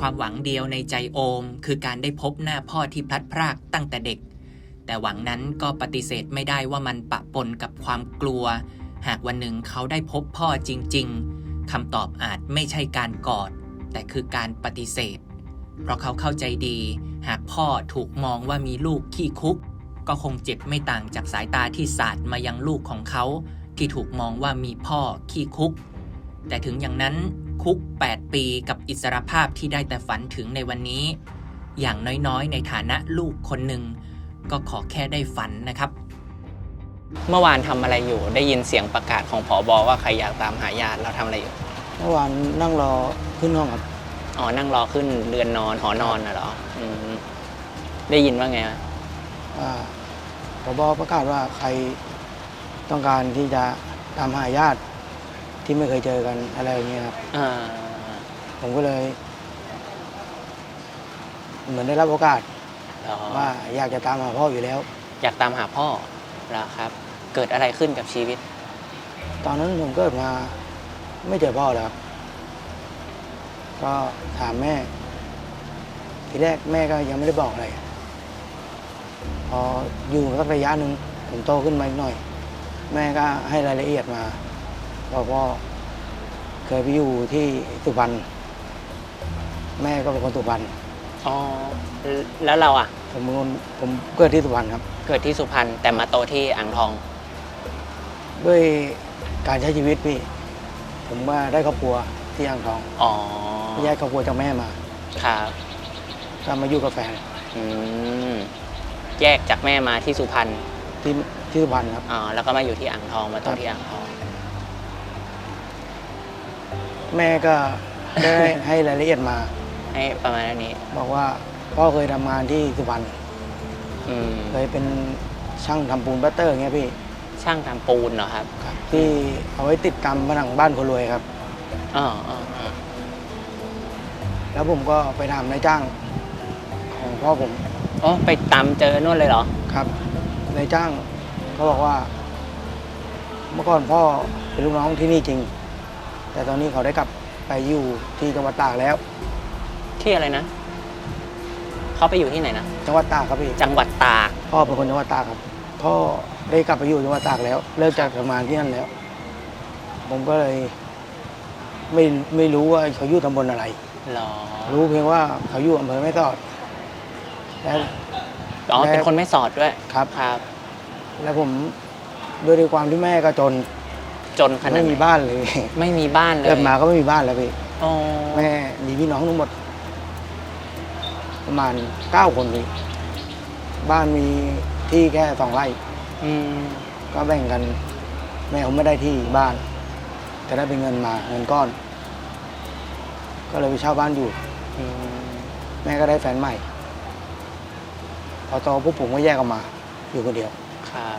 ความหวังเดียวในใจโอม คือการได้พบหน้าพ่อที่พลัดพรากตั้งแต่เด็ก แต่หวังนั้นก็ปฏิเสธไม่ได้ว่ามันปะปนกับความกลัว หากวันหนึ่งเขาได้พบพ่อจริง ๆคำตอบอาจไม่ใช่การกอด แต่คือการปฏิเสธ เพราะเขาเข้าใจดี หากพ่อถูกมองว่ามีลูกขี้คุก ก็คงเจ็บไม่ต่างจากสายตาที่สาดมายังลูกของเขา ที่ถูกมองว่ามีพ่อขี้คุก แต่ถึงอย่างนั้น คุก 8 ปีกับอิสรภาพที่ได้แต่ฝันถึงในวันนี้ อย่างน้อยๆ ในฐานะลูกคนหนึ่งก็ขอแค่ได้ฝันนะครับ เมื่อวานทำอะไรอยู่ ได้ยินเสียงประกาศของผอบอว่าใครอยากตามหาญาติเราทำอะไรอยู่ เมื่อวานนั่งรอขึ้นห้องครับอ๋อ นั่งรอขึ้นเรือนนอนหอนอนน่ะเหรออืมได้ยินว่าไงวะว่าผบประกาศว่าใครต้องการที่จะตามหาญาติ ที่ไม่เคยเจอกันอะไรอย่างเงี้ยครับ อ่า ผมก็เลย เหมือนได้รับโอกาสเหรอว่าอยากจะตามหาพ่ออยู่แล้ว อยากตามหาพ่อเหรอครับ เกิดอะไรขึ้นกับชีวิต ตอนนั้นผมเกิดมาไม่เจอพ่อเลยครับก็ถามแม่ ทีแรกแม่ก็ยังไม่ได้บอกอะไร พออยู่สักระยะหนึ่งผมโตขึ้นมาอีกหน่อย แม่ก็ให้รายละเอียดมา บอกว่าเคยไปอยู่ที่สุพรรณแม่ก็เป็นคนสุพรรณอ๋อแล้วเราอะ ผมเป็นคนผมเกิดที่สุพรรณครับ เกิดที่สุพรรณแต่มาโตที่อ่างทอง ด้วยการใช้ชีวิตพี่ ผมว่าได้ครอบครัวที่อ่างทองอ๋อแยกครอบครัวจากแม่มาครับก็มาอยู่กับแฟนอืมแยกจากแม่มาที่สุพรรณที่ที่สุพรรณครับ อ๋อแล้วก็มาอยู่ที่อ่างทองมาโตที่อ่างทอง แม่ก็ได้ให้รายละเอียดมา ให้ประมาณนี้ บอกว่าพ่อเคยทำงานที่สุพรรณอืมเคยเป็นช่างทำปูนบัตเตอร์อย่างเงี้ยพี่ช่างทำปูนเหรอครับครับ ที่เอาไว้ติดกรรมผนังบ้านคนรวยครับ อ๋ออ๋ออ๋อแล้วผมก็ไปถามนายจ้างของพ่อผมอ๋อไปตามเจอนู่นเลยเหรอ ครับนายจ้างเขาบอกว่า เมื่อก่อนพ่อเป็นลูกน้องที่นี่จริง แต่ตอนนี้เขาได้กลับไปอยู่ที่จังหวัดตากแล้ว ที่อะไรนะ เขาไปอยู่ที่ไหนนะ จังหวัดตากครับพี่จังหวัดตาก พ่อเป็นคนจังหวัดตากครับ พ่อได้กลับไปอยู่จังหวัดตากแล้ว เลิกจากทำงานที่นั่นแล้ว ผมก็เลยไม่ไม่รู้ว่าเขาอยู่ตำบลอะไรเหรอ รู้เพียงว่าเขาอยู่อำเภอแม่สอดแล้ว อ๋อแล้วเป็นคนไม่สอดด้วย ครับ ครับ แล้วผมด้วยด้วยความที่แม่ก็จน จนขนาดไม่ไหนมีบ้านเลย ไม่มีบ้านเลยเกิดมาก็ไม่มีบ้านแล้วพี่อ๋อแม่มีพี่น้องทั้งหมด ประมาณเก้าคนพี่บ้านมีที่แค่สองไร่อืมก็แบ่งกัน แม่ผมไม่ได้ที่บ้าน แต่ได้เป็นเงินมาเงินก้อน ก็เลยไปเช่าบ้านอยู่ อืมแม่ก็ได้แฟนใหม่ พอโตปุ๊บผมก็แยกออกมา อยู่คนเดียว ครับ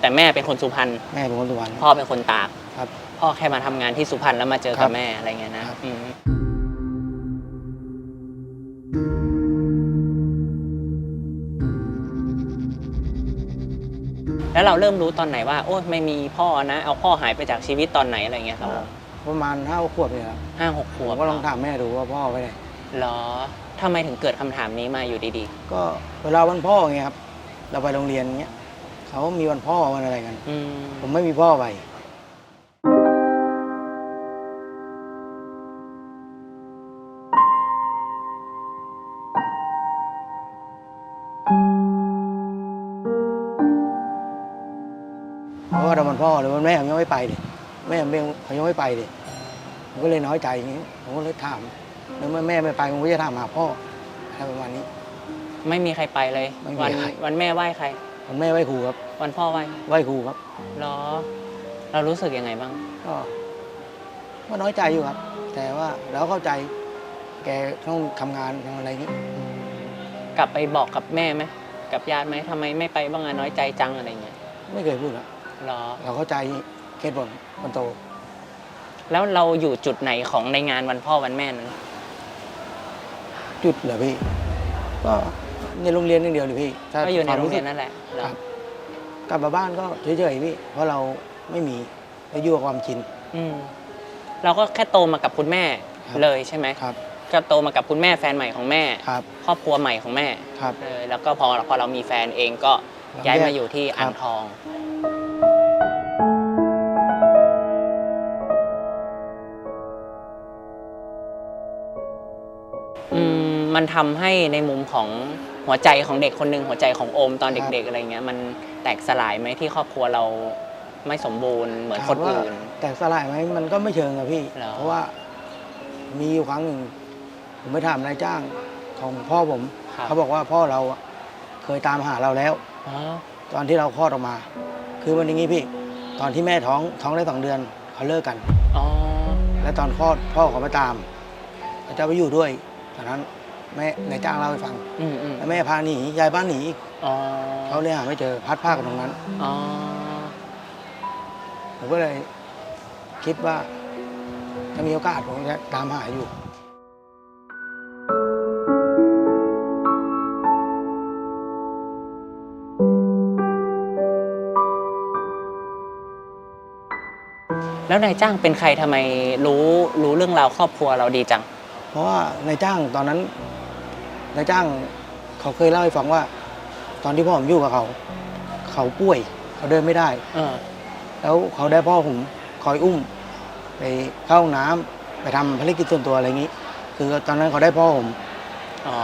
แต่แม่เป็นคนสุพรรณแม่เป็นคนสุพรรณพ่อเป็นคนตากครับ พ่อแค่มาทำงานที่สุพรรณแล้วมาเจอครักับบแม่อะไรเงี้ยนะครับ อืมแล้วเราเริ่มรู้ตอนไหนว่า โอ้ไม่มีพ่อนะ เอาพ่อหายไปจากชีวิตตอนไหนอะไรเงี้ยครับผมประมาณห้าขวบเนี่ยครับห้าหกขผวมบก็ลองถามแม่ดูว่าพ่อไปไหนเหรอทำไมถึงเกิดคำถามนี้มาอยู่ดีก็เวลาวันพ่อไงครับเราไปโรงเรียนเงี้ย เขามีวันพ่อวันอะไรกันๆอืมผมไม่มีพ่อไป เพราะว่าเราวันพ่อหรือวันแม่ผมยังไม่ไปเลยแม่ผมยังเขายังไม่ไปเลยผมก็เลยน้อยใจอย่างนี้ผมก็เลยถามแล้วเมื่อแม่ไม่ไปผมก็จะถามหาพ่ออะไรประมาณนี้ ไม่มีใครไปเลย ไม่มีวันใคร วันแม่ไหว้ใคร วันแม่ไหว้ครูครับวันพ่อไหว้ไหว้ครูครับเหรอ เรารู้สึกยังไงบ้าง ก็ก็น้อยใจอยู่ครับ แต่ว่าเราเข้าใจ แกต้องทำงานทำอะไรนี้กลับไปบอกกับแม่ไหมกับญาติไหมทำไมไม่ไปบ้างอะน้อยใจจังอะไรเงี้ยไม่เคยพูดครับเหรอ เราเข้าใจเหตุผลคนโต แล้วเราอยู่จุดไหนของในงานวันพ่อวันแม่นั้น จุดเหรอพี่ ก็ ในโรงเรียนอย่างเดียวเลยพี่ถ้าก็อยู่ในความโรงเรียนสึนั่นแหละเหรอครับ กลับมาบ้านก็เฉยๆพี่ เพราะเราไม่มีเราอยู่กับความชิน อืมเราก็แค่โตมากับคุณแม่ครับ เลยใช่ไหมครับ ก็โตมากับคุณแม่แฟนใหม่ของแม่ ครับ ครอบครัวใหม่ของแม่ครับ เออแล้วก็พอพอเรามีแฟนเองก็ย้ายมาอยู่ที่ครับอ่างทอง อืมมันทำให้ในมุมของ หัวใจของเด็กคนหนึ่งหัวใจของโอมตอนเด็ก ๆ อะไรเงี้ยมันแตกสลายไหมที่ครอบครัวเราไม่สมบูรณ์เหมือนคนถามว่าอื่น แตกสลายไหมมันก็ไม่เชิงอะพี่ เหรอ เพราะว่ามีอยู่ครั้งหนึ่งผมไปถามนายจ้างของพ่อผม ครับเขาบอกว่าพ่อเราอะเคยตามหาเราแล้ว อ๋อตอนที่เราคลอดออกมา คือมันอย่างนี้พี่ ตอนที่แม่ท้องท้องได้สองเดือนเขาเลิกกัน อ๋อแล้วตอนคลอดพ่อเขามาตามเขาจะไปอยู่ด้วยตอนนั้น แม่นายจ้างเล่าให้ฟังอืมอืมแล้วแม่พาหนียายบ้านหนีอีกอ๋อเขาเลยหาไม่เจอพัดผ้ากันตรงนั้น อ๋อผมก็เลยคิดว่าถ้ามีโอกาสผมจะตามหาอยู่ แล้วนายจ้างเป็นใครทำไมรู้รู้เรื่องราวครอบครัวเราดีจัง เพราะว่านายจ้างตอนนั้น นายจ้างเขาเคยเล่าให้ฟังว่า ตอนที่พ่อผมอยู่กับเขา เขาป่วย เขาเดินไม่ได้ เออ แล้วเขาได้พ่อผมคอยอุ้ม ไปเข้าห้องน้ำไปทำภารกิจส่วนตัวอะไรอย่างนี้ คือตอนนั้นเขาได้พ่อผมอ๋อ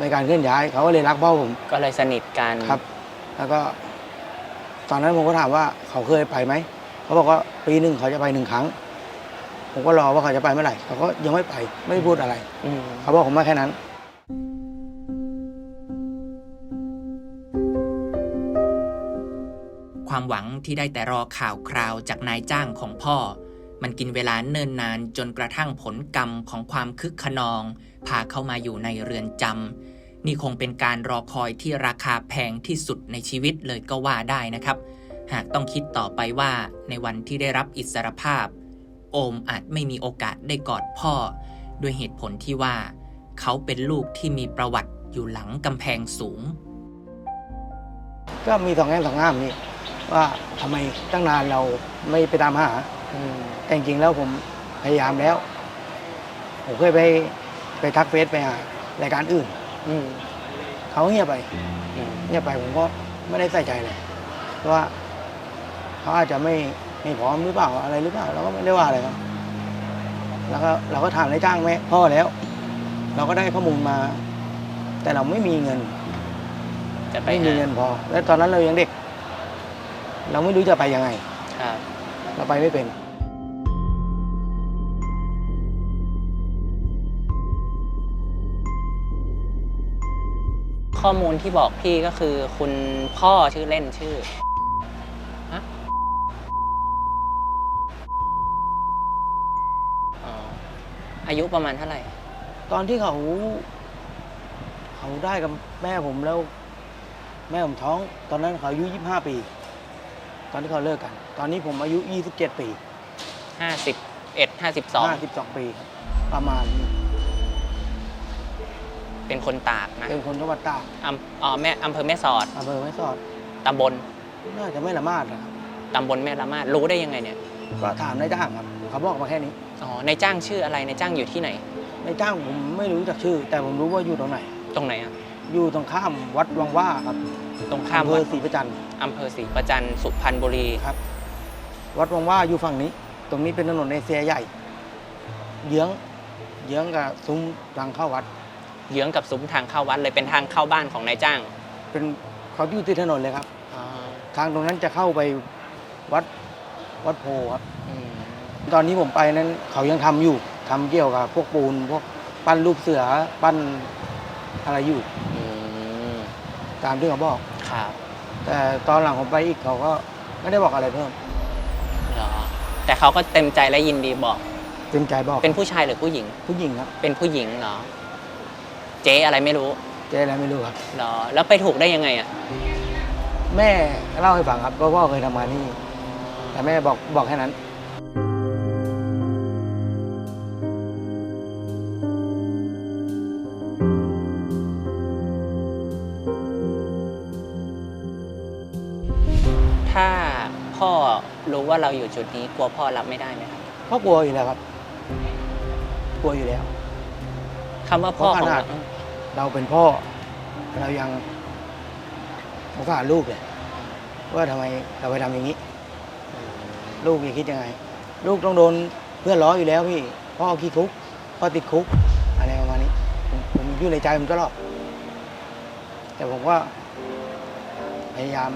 ในการเคลื่อนย้าย เขาก็เลยรักพ่อผมก็เลยสนิทกันครับ แล้วก็ ตอนนั้นผมก็ถามว่าเขาเคยไปไหมเขาบอกว่าปีหนึ่งเขาจะไปหนึ่งครั้ง ผมก็รอว่าเขาจะไปเมื่อไหร่เขาก็ยังไม่ไปไม่พูดอะไร อืมเขาบอกผมมาแค่นั้น หวังที่ได้แต่รอข่าวคราวจากนายจ้างของพ่อ มันกินเวลาเนิ่นนานจนกระทั่งผลกรรมของความคึกขนอง พาเข้ามาอยู่ในเรือนจำนี่คงเป็นการรอคอยที่ราคาแพงที่สุดในชีวิตเลยก็ว่าได้นะครับ หากต้องคิดต่อไปว่าในวันที่ได้รับอิสรภาพ โอมอาจไม่มีโอกาสได้กอดพ่อ ด้วยเหตุผลที่ว่า เขาเป็นลูกที่มีประวัติอยู่หลังกำแพงสูง ก็มีสองแง่สองงามนี่ ว่าทำไมตั้งนานเราไม่ไปตามหาอืมแต่จริงๆแล้วผมพยายามแล้ว ผมเคยไปไปทักเฟซไปหารายการอื่น อืมเขาเงียบไปอืมเงียบไปผมก็ไม่ได้ใส่ใจเลยเพราะว่าเขาอาจจะไม่ไม่พร้อมหรือเปล่าอะไรหรือเปล่าเราก็ไม่ได้ว่าอะไรครับแล้วก็เราก็ถามนายจ้างแม่พ่อแล้ว เราก็ได้ข้อมูลมา แต่เราไม่มีเงินจะไปไม่มีหาเงินพอ และตอนนั้นเรายังเด็ก เราไม่รู้จะไปยังไง ครับ เราไปไม่เป็น ข้อมูลที่บอกพี่ก็คือคุณพ่อชื่อเล่นชื่อ ฮะอ๋ออายุประมาณเท่าไหร่ ตอนที่เขา เขาได้กับแม่ผมแล้ว แม่ผมท้อง ตอนนั้นเขาอายุยี่ห้าปี ตอนที่เขาเลิกกัน ตอนนี้ผมอายุยี่สิบเจ็ดปี ห้าสิบเอ็ดห้าสิบสองห้าสิบสองปีครับประมาณนี้เป็นคนตากนะเป็นคนจังหวัดตากอำอ๋อแม่อำเภอแม่สอดอำเภอแม่สอดตำบลน่าจะไม่ละมาดนะครับตำบลแม่ละมาดรู้ได้ยังไงเนี่ยก็ถามนายจ้างครับเขาบอกมาแค่นี้อ๋อในายจ้างชื่ออะไรในายจ้างอยู่ที่ไหน นายจ้างผมไม่รู้จักชื่อ แต่ผมรู้ว่าอยู่ตรงไหน ตรงไหนอะอยู่ตรงข้ามวัดวังว่าครับ ตรงข้ามอำเภวัอดศรีประจันทร์อำเภอศรีประจันทร์สุพรรณบุรี ครับ วัดวังว่าอยู่ฝั่งนี้ ตรงนี้เป็นถนนเอเชียใหญ่ เยื้อง เยื้องกับซุ้มทางเข้าวัด เยื้องกับซุ้มทางเข้าวัดเลยเป็นทางเข้าบ้านของนายจ้างเป็นเขาอยู่ที่ถนนเลยครับอ๋อทางตรงนั้นจะเข้าไปวัดวัดโพครับ อืมตอนนี้ผมไปนั้นเขายังทำอยู่ทำเกี่ยวกับพวกปูนพวกปั้นรูปเสือปั้นอะไรอยู่ อืม ตามที่เขาบอก ครับแต่ตอนหลังผมไปอีกเขาก็ไม่ได้บอกอะไรเพิ่มเหรอแต่เขาก็เต็มใจและยินดีบอก เต็มใจบอกเป็นผู้ชายหรือผู้หญิง ผู้หญิงครับเป็นผู้หญิงเหรอ เจ๊อะไรไม่รู้เจ๊อะไรไม่รู้ครับ เหรอ แล้วไปถูกได้ยังไงอะ แม่เล่าให้ฟังครับว่าพ่อเคยทำงานที่นี่แต่แม่บอกบอกแค่นั้น รู้ว่าเราอยู่จุดนี้กลัวพ่อรับไม่ได้ไหมครับพ่อกลัวอยู่แล้วครับ กลัวอยู่แล้วคำว่าพ่อของเพราะขนาเราดเราเป็นพ่อ เรายังสงสารลูกเลยว่าทำไมเราไปทำอย่างนี้ ลูกจะคิดยังไง ลูกต้องโดนเพื่อนล้ออยู่แล้วพี่ พ่อขี้คุกพ่อติดคุกอะไรประมาณนี้ผมผมอยู่ในใจผมตลอดแต่ผมก็พยายาม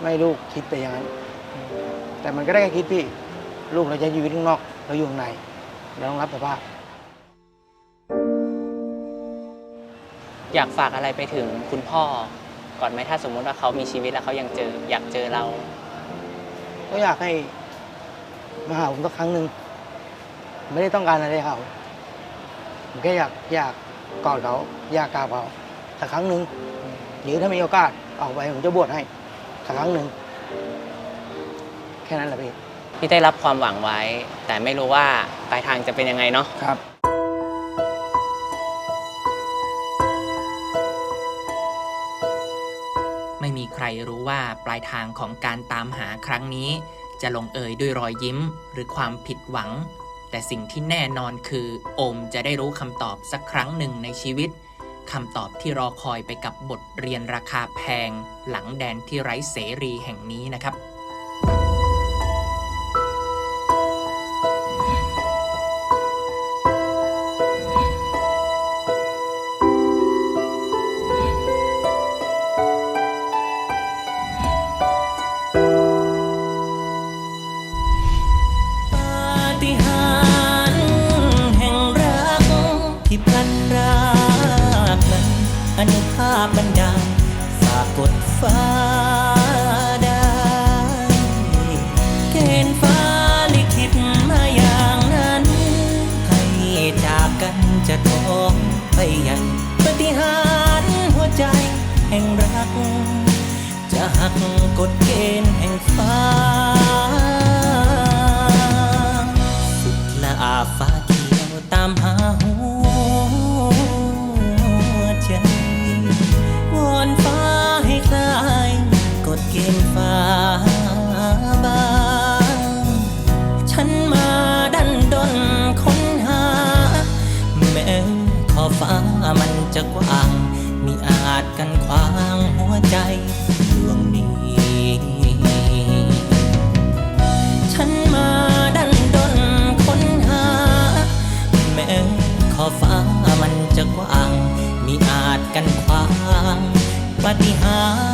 ไม่ให้ลูกคิดไปอย่างนั้น แต่มันก็ได้แค่คิดพี่ ลูกเราจะอยู่ข้างนอก เราอยู่ข้างใน เราต้องรับสภาพ อยากฝากอะไรไปถึงคุณพ่อ ก่อนไหมถ้าสมมุติว่าเขามีชีวิตแล้วเขายังเจอ อยากเจอเรา ก็อยากให้มาหาผมสักครั้งหนึ่งไม่ได้ต้องการอะไรเขาผมแค่อยากอยากกอดเขาอยากกราบเขาสักครั้งหนึ่งหรือถ้ามีโอกาสออกไปผมจะบวชให้สักครั้งหนึ่ง แค่นั้นแหละพี่ที่ได้รับความหวังไว้ แต่ไม่รู้ว่าปลายทางจะเป็นยังไงเนาะครับไม่มีใครรู้ว่าปลายทางของการตามหาครั้งนี้ จะลงเอยด้วยรอยยิ้มหรือความผิดหวัง แต่สิ่งที่แน่นอนคือโอมจะได้รู้คำตอบสักครั้งหนึ่งในชีวิตคำตอบที่รอคอยไปกับบทเรียนราคาแพง หลังแดนที่ไร้เสรีแห่งนี้นะครับ กกันจะท้องไปยังปฏิหารหัวใจแห่งรัก จะหักกฎเกณฑ์แห่งฟ้า ปฏิหาร